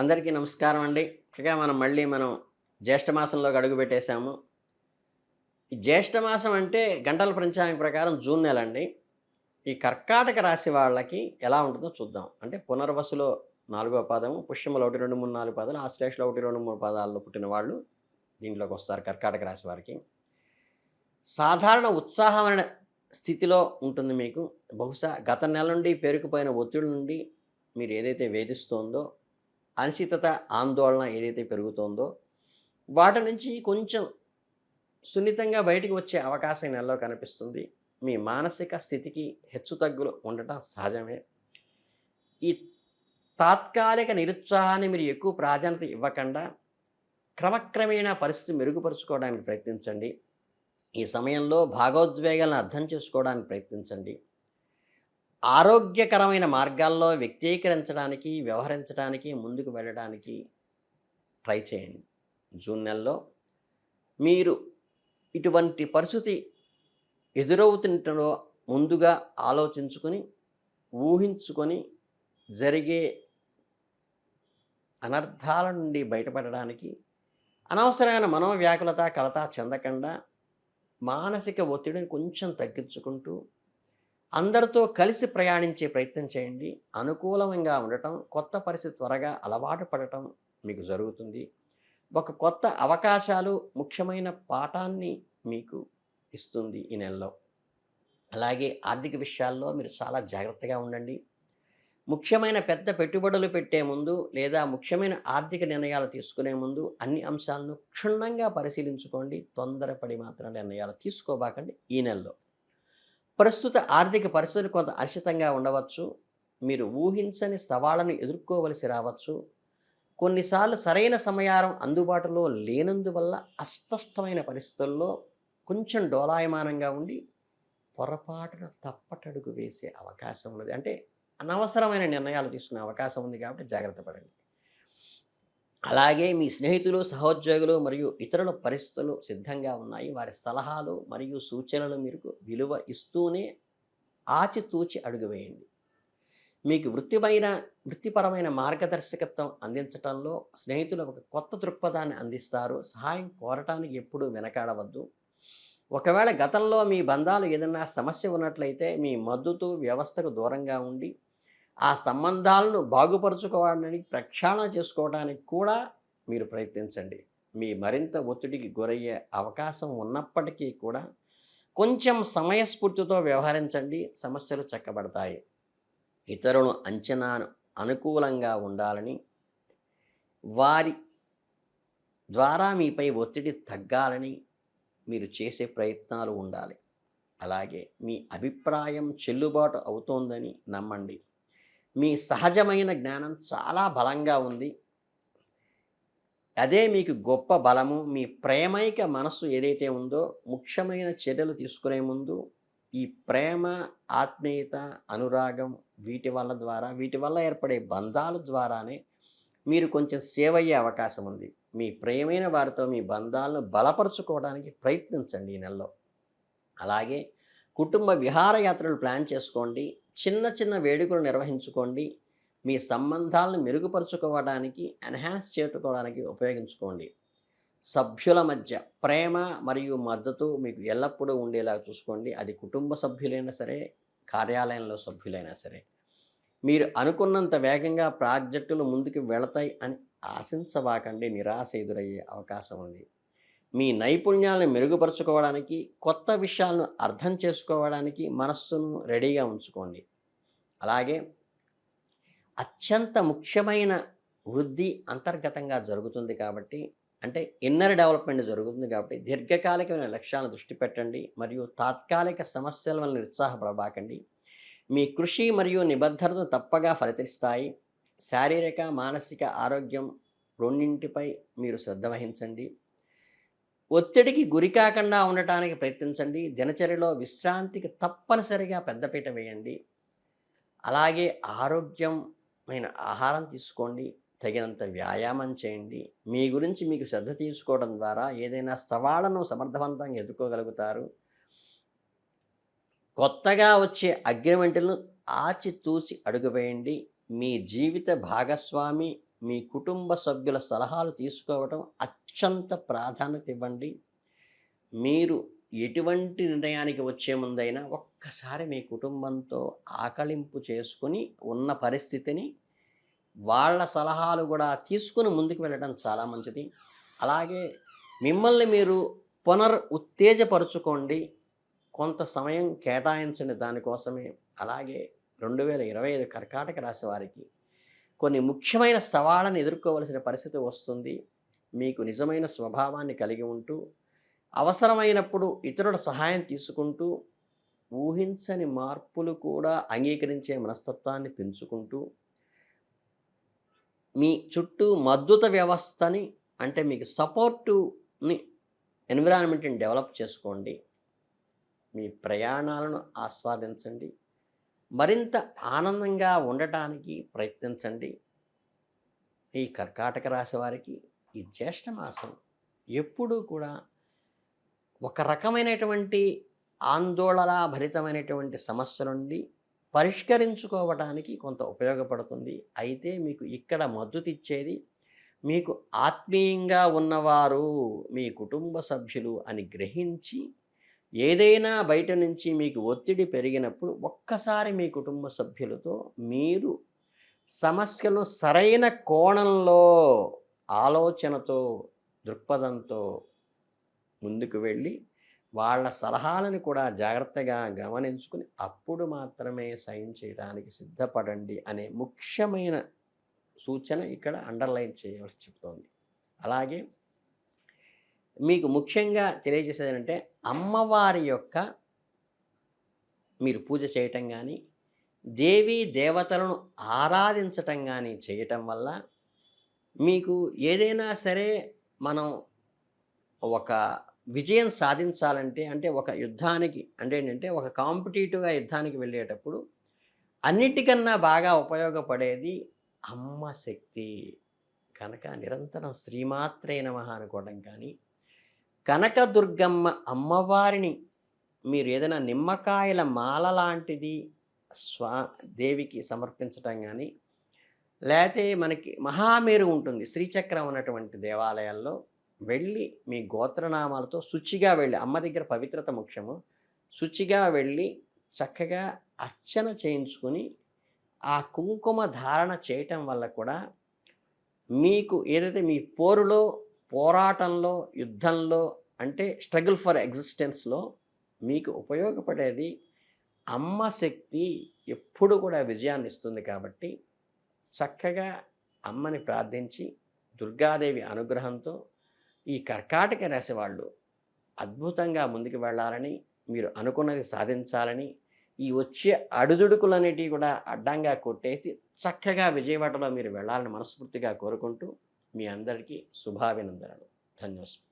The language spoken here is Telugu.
అందరికీ నమస్కారం అండి. ఇక మనం మళ్ళీ మనం జ్యేష్ఠమాసంలోకి అడుగుపెట్టేశాము అడుగు పెట్టేశాము. ఈ జ్యేష్ఠ మాసం అంటే గంటల పంచాంగం ప్రకారం జూన్ నెల అండి ఈ కర్కాటక రాశి వాళ్ళకి ఎలా ఉంటుందో చూద్దాం. అంటే పునర్వసులో నాలుగో పాదము పుష్యములో ఒకటి రెండు మూడు నాలుగు పాదాలు ఆశ్లేషలో ఒకటి రెండు మూడు పాదాల్లో పుట్టిన వాళ్ళు దీంట్లోకి వస్తారు కర్కాటక రాశి వారికి. సాధారణ ఉత్సాహమైన స్థితిలో ఉంటుంది మీకు. బహుశా గత నెల నుండి పేరుకుపోయిన ఒత్తిడి నుండి మీరు ఏదైతే వేధిస్తోందో అనిశ్చితత ఆందోళన ఏదైతే పెరుగుతోందో వాటి నుంచి కొంచెం సున్నితంగా బయటికి వచ్చే అవకాశం నెలలో కనిపిస్తుంది. మీ మానసిక స్థితికి హెచ్చుతగ్గులు ఉండటం సహజమే. ఈ తాత్కాలిక నిరుత్సాహాన్ని మీరు ఎక్కువ ప్రాధాన్యత ఇవ్వకుండా క్రమక్రమేణా పరిస్థితి మెరుగుపరుచుకోవడానికి ప్రయత్నించండి. ఈ సమయంలో భాగోద్వేగాలను అర్థం చేసుకోవడానికి ప్రయత్నించండి. ఆరోగ్యకరమైన మార్గాల్లో వ్యక్తీకరించడానికి వ్యవహరించడానికి ముందుకు వెళ్ళడానికి ట్రై చేయండి. జూన్ నెలలో మీరు ఇటువంటి పరిస్థితి ఎదురవుతుంటో ముందుగా ఆలోచించుకొని ఊహించుకొని జరిగే అనర్థాల నుండి బయటపడడానికి అనవసరమైన మనోవ్యాకులత కలత చెందకుండా మానసిక ఒత్తిడిని కొంచెం తగ్గించుకుంటూ అందరితో కలిసి ప్రయాణించే ప్రయత్నం చేయండి. అనుకూలంగా ఉండటం కొత్త పరిస్థితి త్వరగా అలవాటు పడటం మీకు జరుగుతుంది. ఒక కొత్త అవకాశాలు ముఖ్యమైన పాఠాన్ని మీకు ఇస్తుంది ఈ నెలలో. అలాగే ఆర్థిక విషయాల్లో మీరు చాలా జాగ్రత్తగా ఉండండి. ముఖ్యమైన పెద్ద పెట్టుబడులు పెట్టే ముందు లేదా ముఖ్యమైన ఆర్థిక నిర్ణయాలు తీసుకునే ముందు అన్ని అంశాలను క్షుణ్ణంగా పరిశీలించుకోండి. తొందరపడి మాత్రం నిర్ణయాలు తీసుకోబాకండి ఈ నెలలో. ప్రస్తుత ఆర్థిక పరిస్థితులు కొంత అర్షితంగా ఉండవచ్చు. మీరు ఊహించని సవాళ్ళను ఎదుర్కోవలసి రావచ్చు. కొన్నిసార్లు సరైన సమయారం అందుబాటులో లేనందువల్ల అస్పష్టమైన పరిస్థితుల్లో కొంచెం డోలాయమానంగా ఉండి పొరపాటున తప్పటడుగు వేసే అవకాశం ఉన్నది. అంటే అనవసరమైన నిర్ణయాలు తీసుకునే అవకాశం ఉంది కాబట్టి జాగ్రత్త పడండి. అలాగే మీ స్నేహితులు సహోద్యోగులు మరియు ఇతరుల పరిస్థితులు సిద్ధంగా ఉన్నాయి. వారి సలహాలు మరియు సూచనలు మీకు విలువ ఇస్తూనే ఆచితూచి అడుగు వేయండి. మీకు వృత్తిపైన వృత్తిపరమైన మార్గదర్శకత్వం అందించడంలో స్నేహితులు ఒక కొత్త దృక్పథాన్ని అందిస్తారు. సహాయం కోరటానికి ఎప్పుడూ వెనకాడవద్దు. ఒకవేళ గతంలో మీ బంధాలు ఏదైనా సమస్య ఉన్నట్లయితే మీ మద్దతు వ్యవస్థకు దూరంగా ఉండి ఆ సంబంధాలను బాగుపరుచుకోవడానికి ప్రక్షాళన చేసుకోవడానికి కూడా మీరు ప్రయత్నించండి. మీ మరింత ఒత్తిడికి గురయ్యే అవకాశం ఉన్నప్పటికీ కూడా కొంచెం సమయస్ఫూర్తితో వ్యవహరించండి. సమస్యలు చక్కబడతాయి. ఇతరులను అంచనాను అనుకూలంగా ఉండాలని వారి ద్వారా మీపై ఒత్తిడి తగ్గాలని మీరు చేసే ప్రయత్నాలు ఉండాలి. అలాగే మీ అభిప్రాయం చెల్లుబాటు అవుతోందని నమ్మండి. మీ సహజమైన జ్ఞానం చాలా బలంగా ఉంది. అదే మీకు గొప్ప బలము మీ ప్రేమైక మనస్సు ఏదైతే ఉందో ముఖ్యమైన చర్యలు తీసుకునే ముందు ఈ ప్రేమ ఆత్మీయత అనురాగం వీటి వల్ల ద్వారా వీటి వల్ల ఏర్పడే బంధాల ద్వారానే మీరు కొంచెం సేవ్ అయ్యే అవకాశం ఉంది. మీ ప్రేమైన వారితో మీ బంధాలను బలపరుచుకోవడానికి ప్రయత్నించండి ఈ నెలలో. అలాగే కుటుంబ విహారయాత్రలు ప్లాన్ చేసుకోండి. చిన్న చిన్న వేడుకలు నిర్వహించుకోండి. మీ సంబంధాలను మెరుగుపరుచుకోవడానికి ఎన్హాన్స్ చేసుకోవడానికి ఉపయోగించుకోండి. సభ్యుల మధ్య ప్రేమ మరియు మద్దతు మీకు ఎల్లప్పుడూ ఉండేలా చూసుకోండి. అది కుటుంబ సభ్యులైనా సరే కార్యాలయంలో సభ్యులైనా సరే. మీరు అనుకున్నంత వేగంగా ప్రాజెక్టులు ముందుకు వెళతాయి అని ఆశించబాకండి. నిరాశ ఎదురయ్యే అవకాశం ఉంది. మీ నైపుణ్యాలను మెరుగుపరుచుకోవడానికి కొత్త విషయాలను అర్థం చేసుకోవడానికి మనస్సును రెడీగా ఉంచుకోండి. అలాగే అత్యంత ముఖ్యమైన వృద్ధి అంతర్గతంగా జరుగుతుంది కాబట్టి అంటే ఇన్నర్ డెవలప్మెంట్ జరుగుతుంది కాబట్టి దీర్ఘకాలికమైన లక్ష్యాలను దృష్టి పెట్టండి మరియు తాత్కాలిక సమస్యల వల్ల నిరుత్సాహపడబాకండి. మీ కృషి మరియు నిబద్ధతను తప్పగా ఫలితిస్తాయి శారీరక మానసిక ఆరోగ్యం రెండింటిపై మీరు శ్రద్ధ వహించండి. ఒత్తిడికి గురి కాకుండా ఉండటానికి ప్రయత్నించండి. దినచర్యలో విశ్రాంతికి తప్పనిసరిగా పెద్దపీట వేయండి. అలాగే ఆరోగ్యమైన ఆహారం తీసుకోండి తగినంత వ్యాయామం చేయండి. మీ గురించి మీకు శ్రద్ధ తీసుకోవడం ద్వారా ఏదైనా సవాళ్ళను సమర్థవంతంగా ఎదుర్కోగలుగుతారు. కొత్తగా వచ్చే అగ్రిమెంట్లను ఆచితూసి అడుగువేయండి. మీ జీవిత భాగస్వామి మీ కుటుంబ సభ్యుల సలహాలు తీసుకోవటం అత్యంత ప్రాధాన్యత ఇవ్వండి. మీరు ఎటువంటి నిర్ణయానికి వచ్చే ముందైనా ఒక్కసారి మీ కుటుంబంతో ఆకలింపు చేసుకుని ఉన్న పరిస్థితిని వాళ్ళ సలహాలు కూడా తీసుకుని ముందుకు వెళ్ళడం చాలా మంచిది. అలాగే మిమ్మల్ని మీరు పునర్ ఉత్తేజపరుచుకోండి. కొంత సమయం కేటాయించండి దానికోసమే. అలాగే రెండు వేల ఇరవై ఐదు కర్కాటక రాశి వారికి కొన్ని ముఖ్యమైన సవాళ్ళను ఎదుర్కోవలసిన పరిస్థితి వస్తుంది. మీకు నిజమైన స్వభావాన్ని కలిగి ఉంటూ అవసరమైనప్పుడు ఇతరుల సహాయం తీసుకుంటూ ఊహించని మార్పులు కూడా అంగీకరించే మనస్తత్వాన్ని పెంచుకుంటూ మీ చుట్టూ మద్దతు వ్యవస్థని అంటే మీకు సపోర్టుని ఎన్విరాన్మెంట్ని డెవలప్ చేసుకోండి. మీ ప్రయాణాలను ఆస్వాదించండి. మరింత ఆనందంగా ఉండటానికి ప్రయత్నించండి. ఈ కర్కాటక రాశి వారికి ఈ జ్యేష్ఠ మాసం ఎప్పుడూ కూడా ఒక రకమైనటువంటి ఆందోళన భరితమైనటువంటి సమస్య నుండి పరిష్కరించుకోవటానికి కొంత ఉపయోగపడుతుంది. అయితే మీకు ఇక్కడ మద్దతు ఇచ్చేది మీకు ఆత్మీయంగా ఉన్నవారు మీ కుటుంబ సభ్యులు అని గ్రహించి ఏదైనా బయట నుంచి మీకు ఒత్తిడి పెరిగినప్పుడు ఒక్కసారి మీ కుటుంబ సభ్యులతో మీరు సమస్యను సరైన కోణంలో ఆలోచనతో దృక్పథంతో ముందుకు వెళ్ళి వాళ్ళ సలహాలను కూడా జాగ్రత్తగా గమనించుకుని అప్పుడు మాత్రమే సైన్ చేయడానికి సిద్ధపడండి అనే ముఖ్యమైన సూచన ఇక్కడ అండర్లైన్ చేయవలసి చెప్తోంది. అలాగే మీకు ముఖ్యంగా తెలియజేసేది అంటే అమ్మవారి యొక్క మీరు పూజ చేయటం కానీ దేవీ దేవతలను ఆరాధించటం కానీ చేయటం వల్ల మీకు ఏదైనా సరే మనం ఒక విజయం సాధించాలంటే అంటే ఒక యుద్ధానికి అంటే ఏంటంటే ఒక కాంపిటేటివ్గా యుద్ధానికి వెళ్ళేటప్పుడు అన్నిటికన్నా బాగా ఉపయోగపడేది అమ్మ శక్తి. కనుక నిరంతరం శ్రీమాత్రే నమ అనుకోవడం కానీ కనకదుర్గమ్మ అమ్మవారిని మీరు ఏదైనా నిమ్మకాయల మాల లాంటిది స్వా దేవికి సమర్పించటం కానీ లేకపోతే మనకి మహామేరు ఉంటుంది శ్రీచక్రం ఉన్నటువంటి దేవాలయాల్లో వెళ్ళి మీ గోత్రనామాలతో శుచిగా వెళ్ళి అమ్మ దగ్గర పవిత్రత ముఖ్యము. శుచిగా వెళ్ళి చక్కగా అర్చన చేయించుకొని ఆ కుంకుమ ధారణ చేయటం వల్ల కూడా మీకు ఏదైతే మీ పోరులో పోరాటంలో యుద్ధంలో అంటే స్ట్రగుల్ ఫర్ ఎగ్జిస్టెన్స్లో మీకు ఉపయోగపడేది అమ్మ శక్తి ఎప్పుడు కూడా విజయాన్ని ఇస్తుంది కాబట్టి చక్కగా అమ్మని ప్రార్థించి దుర్గాదేవి అనుగ్రహంతో ఈ కర్కాటక రాశి వాళ్ళు అద్భుతంగా ముందుకు వెళ్ళాలని మీరు అనుకున్నది సాధించాలని ఈ వచ్చే అడుదుడుకులన్నిటివి కూడా అడ్డంగా కొట్టేసి చక్కగా విజయవాడలో మీరు వెళ్ళాలని మనస్ఫూర్తిగా కోరుకుంటూ మీ అందరికీ శుభాభినందనలు. ధన్యవాదాలు.